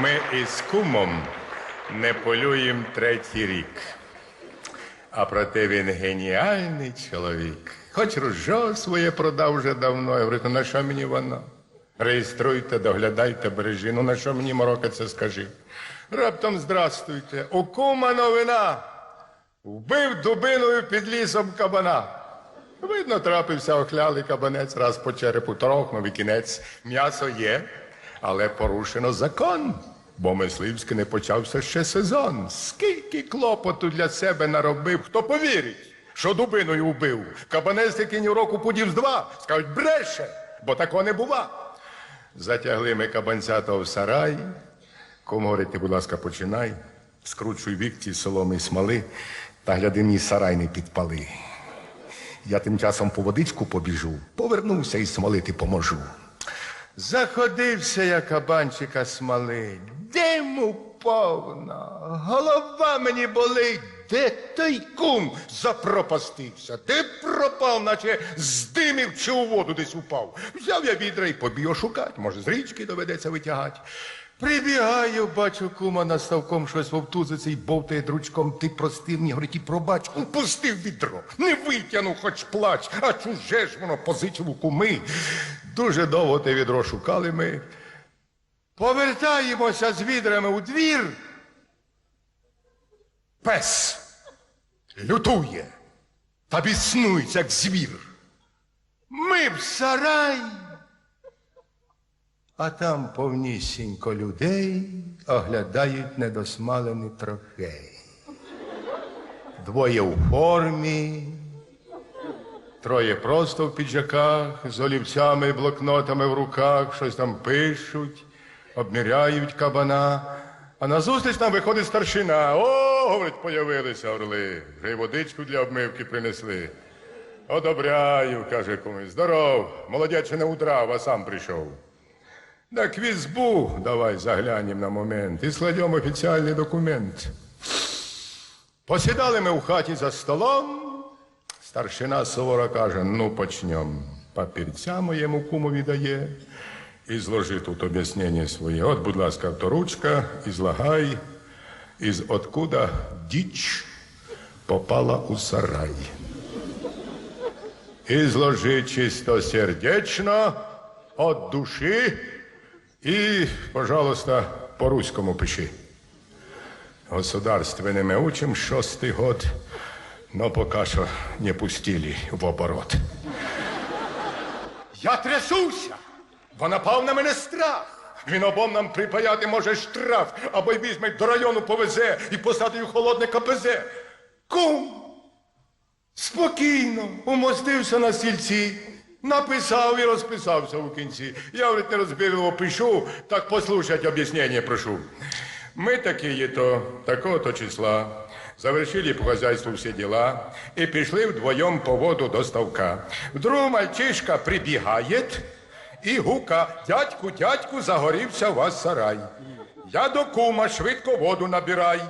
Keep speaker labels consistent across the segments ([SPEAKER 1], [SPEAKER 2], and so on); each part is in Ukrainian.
[SPEAKER 1] Ми із кумом не полюємо третій рік. А проте він геніальний чоловік. Хоч ружо своє продав вже давно. Я говорю, «Ну, на що мені воно? Реєструйте, доглядайте, бережи. Ну на що мені морокаться, скажи. Раптом здрастуйте. У кума новина. Вбив дубиною під лісом кабана. Видно, трапився охлялий кабанець, раз по черепу трохнув і кінець. М'ясо є, але порушено закон. Бо мисливський не почався ще сезон. Скільки клопоту для себе наробив, хто повірить, що дубиною вбив. Кабанець, який ні року подів з два, скажуть, бреше, бо такого не бува. Затягли ми кабанця того в сарай. Кому ти, будь ласка, починай. Скручуй вікті соломи смоли, та гляди мій сарай не підпали. Я тим часом по водичку побіжу, повернуся і смолити поможу. Заходився я кабанчика смолить, диму повна, голова мені болить. Де той кум запропастився? Де пропав, наче з димів чи у воду десь упав. Взяв я відра і побіг шукати, може, з річки доведеться витягати. Прибігаю, бачу, кума на ставком щось вовтузиться і бовтає дручком. Ти простив мені, говорить, і пробач. Упустив відро, не витягнув, хоч плач, а чуже ж воно позичив у куми. Дуже довго те відро шукали ми. Повертаємося з відрами у двір. Пес лютує та біснується, як звір. Ми в сарай. А там повнісінько людей оглядають недосмалений трофей. Двоє у формі, троє просто в піджаках, з олівцями і блокнотами в руках, щось там пишуть, обміряють кабана. А назустріч нам виходить старшина. О, говорить, появилися орли. Вже й водичку для обмивки принесли. Одобряю, каже комусь. Здоров, молодець ще не удрав, а сам прийшов. Так візбу давай заглянем на момент і складемо офіціальний документ. Посідали ми у хаті за столом. Старшина суворо каже: ну почнем. Папірця моєму кумові дає. І зложи тут об'яснення своє. От, будь ласка, авторучка, ізлагай, із откуда діч попала у сарай. І зложи чистосердечно, от душі, і, пожалуйста, по-руському пиши. Государственными учим шостый год, но пока что не пустили в оборот. Я трясуся, бо напав на мене страх. Він обом нам припаяти може штраф, або й візьме до району повезе і посадить у холодне КПЗ. Кум, спокійно, умостився на стільці, написав і розписався у кінці. Я говорить, нерозбірливо пишу, так послушать об'яснення прошу. Мы такие-то, такого-то числа, завершили по хозяйству все дела и пришли вдвоем по воду до ставка. Вдруг мальчишка прибегает и гука, дядьку, дядьку, загорівся у вас сарай. Я до кума швидко воду набирай.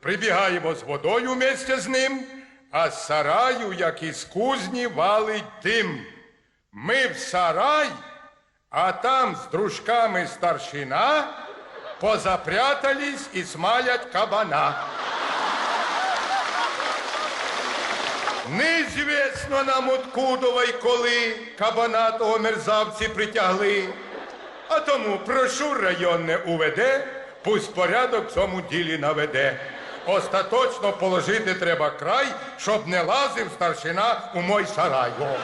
[SPEAKER 1] Прибігаємо з водою вместе з ним, а з сараю, як із кузні, валить дим. Ми в сарай, а там з дружками старшина позапрятались і смалять кабана. Неізвісно нам откудова й коли кабана того мерзавці притягли. А тому прошу районне УВД, пусть порядок в цьому ділі наведе. Остаточно положити треба край, щоб не лазив старшина у мой сарай. О.